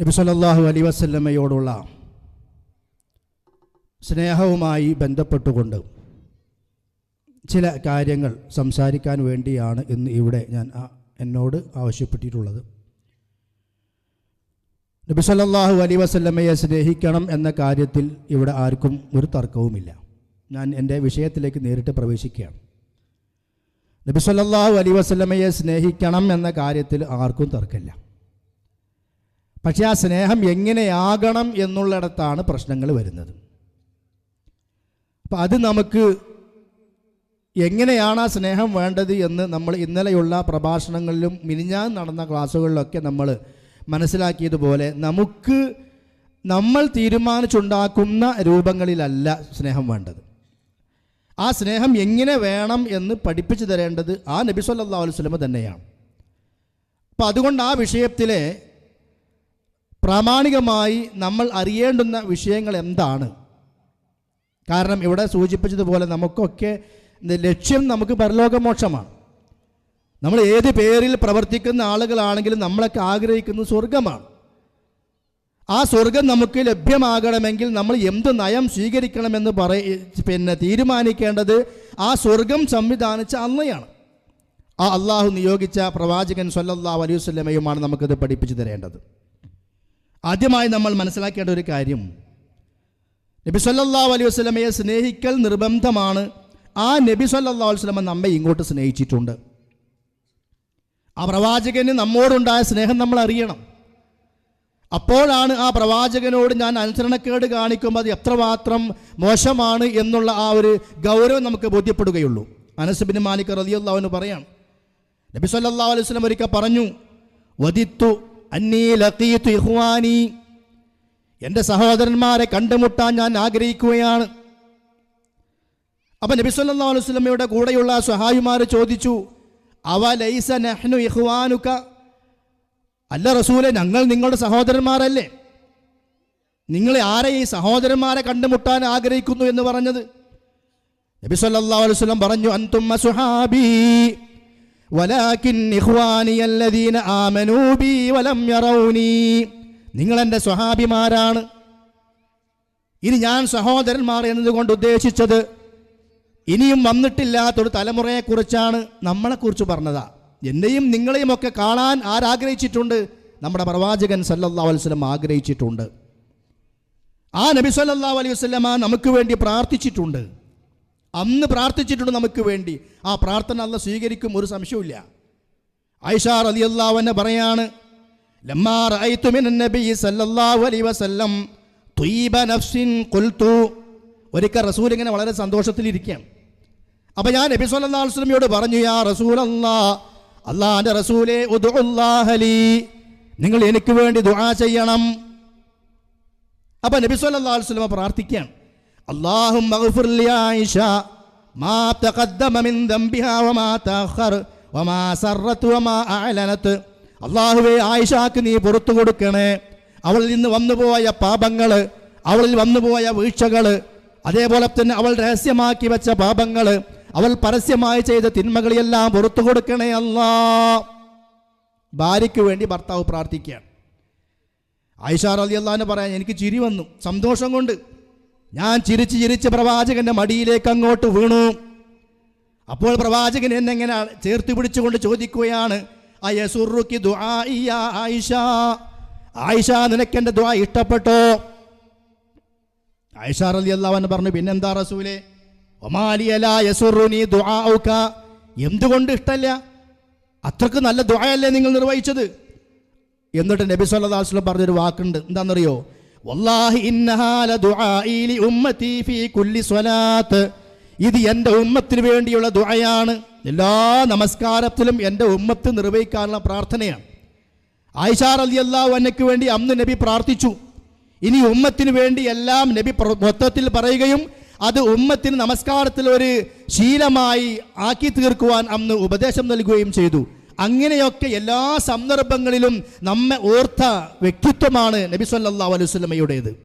നബി സല്ലാഹു അലി വസല്ലമ്മയോടുള്ള സ്നേഹവുമായി ബന്ധപ്പെട്ടുകൊണ്ട് ചില കാര്യങ്ങൾ സംസാരിക്കാൻ വേണ്ടിയാണ് ഇന്ന് ഇവിടെ ഞാൻ എന്നോട് ആവശ്യപ്പെട്ടിട്ടുള്ളത്. നബി സല്ലാഹു അലി വസല്ലമ്മയെ സ്നേഹിക്കണം എന്ന കാര്യത്തിൽ ഇവിടെ ആർക്കും ഒരു തർക്കവുമില്ല. ഞാൻ എന്റെ വിഷയത്തിലേക്ക് നേരിട്ട് പ്രവേശിക്കുകയാണ്. നബി സല്ലല്ലാഹു അലി വസല്ലമയെ സ്നേഹിക്കണം എന്ന കാര്യത്തിൽ ആർക്കും തർക്കമില്ല. പക്ഷേ ആ സ്നേഹം എങ്ങനെയാകണം എന്നുള്ളിടത്താണ് പ്രശ്നങ്ങൾ വരുന്നത്. അപ്പം അത് നമുക്ക് എങ്ങനെയാണ് ആ സ്നേഹം വേണ്ടത് എന്ന് നമ്മൾ ഇന്നലെയുള്ള പ്രഭാഷണങ്ങളിലും മിനിഞ്ഞാൻ നടന്ന ക്ലാസ്സുകളിലൊക്കെ നമ്മൾ മനസ്സിലാക്കിയതുപോലെ നമുക്ക് നമ്മൾ തീരുമാനിച്ചുണ്ടാക്കുന്ന രൂപങ്ങളിലല്ല സ്നേഹം വേണ്ടത്. ആ സ്നേഹം എങ്ങനെ വേണം എന്ന് പഠിപ്പിച്ചു തരേണ്ടത് ആ നബി സല്ലല്ലാഹു അലൈഹി വസല്ലമ തന്നെയാണ്. അപ്പം അതുകൊണ്ട് ആ വിഷയത്തിലെ പ്രാമാണികമായി നമ്മൾ അറിയേണ്ടുന്ന വിഷയങ്ങൾ എന്താണ്? കാരണം ഇവിടെ സൂചിപ്പിച്ചതുപോലെ നമുക്കൊക്കെ ലക്ഷ്യം നമുക്ക് പരലോകമോക്ഷമാണ്. നമ്മൾ ഏത് പേരിൽ പ്രവർത്തിക്കുന്ന ആളുകളാണെങ്കിലും നമ്മളൊക്കെ ആഗ്രഹിക്കുന്നത് സ്വർഗമാണ് ആ സ്വർഗം നമുക്ക് ലഭ്യമാകണമെങ്കിൽ നമ്മൾ എന്ത് നയം സ്വീകരിക്കണമെന്ന് പറയ പിന്നെ തീരുമാനിക്കേണ്ടത് ആ സ്വർഗം സംവിധാനിച്ച അന്നയാണ് ആ അള്ളാഹു നിയോഗിച്ച പ്രവാചകൻ സല്ലല്ലാഹു അലൈഹി നമുക്കത് പഠിപ്പിച്ചു തരേണ്ടത്. ആദ്യമായി നമ്മൾ മനസ്സിലാക്കേണ്ട ഒരു കാര്യം. നബി സല്ലാ അലൈഹി വസ്ലമയെ സ്നേഹിക്കൽ നിർബന്ധമാണ്. ആ നബി സല്ലാ അലൈഹി വസല്ലമ നമ്മെ ഇങ്ങോട്ട് സ്നേഹിച്ചിട്ടുണ്ട്. ആ പ്രവാചകന് നമ്മോടുണ്ടായ സ്നേഹം നമ്മൾ അറിയണം. അപ്പോഴാണ് ആ പ്രവാചകനോട് ഞാൻ അനുസരണക്കേട് കാണിക്കുമ്പോൾ അത് എത്രമാത്രം മോശമാണ് എന്നുള്ള ആ ഒരു ഗൗരവം നമുക്ക് ബോധ്യപ്പെടുകയുള്ളൂ. അനസുബിൻ മാലിക് റളിയല്ലാഹുവിന് പറയാം നബി സല്ലാ അലൈഹി വസ്ലം ഒരിക്കൽ പറഞ്ഞു വദിത്തു അന്നീ ലത്തീത്തു ഇഖ്വാനി. എന്റെ സഹോദരന്മാരെ കണ്ടുമുട്ടാൻ ഞാൻ ആഗ്രഹിക്കുകയാണ്. അപ്പം നബി വസല്ലമയുടെ കൂടെയുള്ള സഹായിമാർ ചോദിച്ചു അവ ലൈസ നഹ്നു ഇഖ്വാനുക? അല്ല റസൂലെ ഞങ്ങൾ നിങ്ങളുടെ സഹോദരന്മാരല്ലേ? നിങ്ങൾ ആരെ ഈ സഹോദരന്മാരെ കണ്ടുമുട്ടാൻ ആഗ്രഹിക്കുന്നു എന്ന് പറഞ്ഞത്? നബി സല്ലല്ലാഹു അലൈഹി വസല്ലം പറഞ്ഞു അന്തുമ്മ സുഹാബി വലാകിൻ ഇഖ്വാനി അല്ലദീന ആമനൂ ബി വലം യറൗനി. നിങ്ങൾ എന്റെ സ്വഹാബിമാരാണ്. ഇനി ഞാൻ സഹോദരന്മാർ എന്നതുകൊണ്ട് ഉദ്ദേശിച്ചത് ഇനിയും വന്നിട്ടില്ലാത്തൊരു തലമുറയെക്കുറിച്ചാണ് നമ്മളെക്കുറിച്ച് പറഞ്ഞതാ. എന്നെയും നിങ്ങളെയും ഒക്കെ കാണാൻ ആരാഗ്രഹിച്ചിട്ടുണ്ട്? നമ്മുടെ പ്രവാചകൻ സല്ലല്ലാഹു അലൈഹി വസല്ലം ആഗ്രഹിച്ചിട്ടുണ്ട്. ആ നബി സല്ലല്ലാഹു അലൈഹി വസല്ലമ നമുക്ക് വേണ്ടി പ്രാർത്ഥിച്ചിട്ടുണ്ട്. അന്ന് പ്രാർത്ഥിച്ചിട്ടുണ്ട് നമുക്ക് വേണ്ടി. ആ പ്രാർത്ഥന അല്ല സ്വീകരിക്കും ഒരു സംശയമില്ല ഐഷാർ അലി അൻഹ പറയാണ് ഒരിക്കൽ റസൂൽ ഇങ്ങനെ വളരെ സന്തോഷത്തിലിരിക്കുകയാണ് അപ്പോൾ ഞാൻ നബി വസല്ലമയോട് പറഞ്ഞു യാ റസൂൽ അല്ലാ റസൂലേ റസൂലെ ലീ. നിങ്ങൾ എനിക്ക് വേണ്ടി ദുആ ചെയ്യണം. അപ്പോൾ നബി വസല്ലമ പ്രാർത്ഥിക്കുകയാണ്. اللهم اغفر لعائشة ما تقدم من ذنبها وما تأخر وما سرت وما أعلنت അള്ളാഹുവെ ആയിഷാക്ക് നീ പുറത്തു കൊടുക്കണേ അവളിൽ നിന്ന് വന്നുപോയ പാപങ്ങൾ അവളിൽ വന്നുപോയ വീഴ്ചകൾ അതേപോലെ തന്നെ അവൾ രഹസ്യമാക്കി വെച്ച പാപങ്ങൾ അവൾ പരസ്യമായി ചെയ്ത തിന്മകളെല്ലാം പുറത്തു കൊടുക്കണേ അല്ലാ ഭാര്യയ്ക്ക് വേണ്ടി ഭർത്താവ് പ്രാർത്ഥിക്കുകയാണ് ആയിഷ റലി അള്ളഹാന്ന് പറയാൻ എനിക്ക് ചിരി വന്നു സന്തോഷം കൊണ്ട് ഞാൻ ചിരിച്ച് ചിരിച്ച് പ്രവാചകന്റെ മടിയിലേക്ക് അങ്ങോട്ട് വീണു. അപ്പോൾ പ്രവാചകൻ എന്നെങ്ങനെ ചേർത്ത് പിടിച്ചുകൊണ്ട് ചോദിക്കുകയാണ് ആയിഷ? ആയിഷ നിനക്ക് എന്റെ ദുആ ഇഷ്ടപ്പെട്ടോ? ആയിഷ റലി അള്ളാഹൻ പറഞ്ഞു പിന്നെന്താ റസൂലെ? എന്തുകൊണ്ട് ഇഷ്ടമല്ല അത്രയ്ക്ക് നല്ല ദ്വായല്ലേ നിങ്ങൾ നിർവഹിച്ചത്? എന്നിട്ട് നബി സല്ലാസ്ലം പറഞ്ഞൊരു വാക്കുണ്ട്. എന്താണെന്നറിയോ വല്ലാഹി ഇന്നഹാല ദുആഇലി ഉമ്മത്തി ഫീ കുല്ലി സ്വലാത്ത്. ഇത് എന്റെ ഉമ്മത്തിന് വേണ്ടിയുള്ള ദുആയാണ്. എല്ലാ നമസ്കാരത്തിലും എന്റെ ഉമ്മത്ത് നിർവഹിക്കാനുള്ള പ്രാർത്ഥനയാണ്. ആയിഷ റളിയല്ലാഹു അൻഹയ്ക്ക് വേണ്ടി അന്ന് നബി പ്രാർത്ഥിച്ചു. ഇനി ഉമ്മത്തിന് വേണ്ടി എല്ലാം നബി മൊത്തത്തിൽ പറയുകയും അത് ഉമ്മത്തിന് നമസ്കാരത്തിൽ ഒരു ശീലമായി ആക്കി തീർക്കുവാൻ അന്ന് ഉപദേശം നൽകുകയും ചെയ്തു. അങ്ങനെയൊക്കെ എല്ലാ സന്ദർഭങ്ങളിലും നമ്മെ ഓർത്ത വ്യക്തിത്വമാണ് നബി സല്ലല്ലാഹു അലൈഹി വസല്ലമയുടേത്.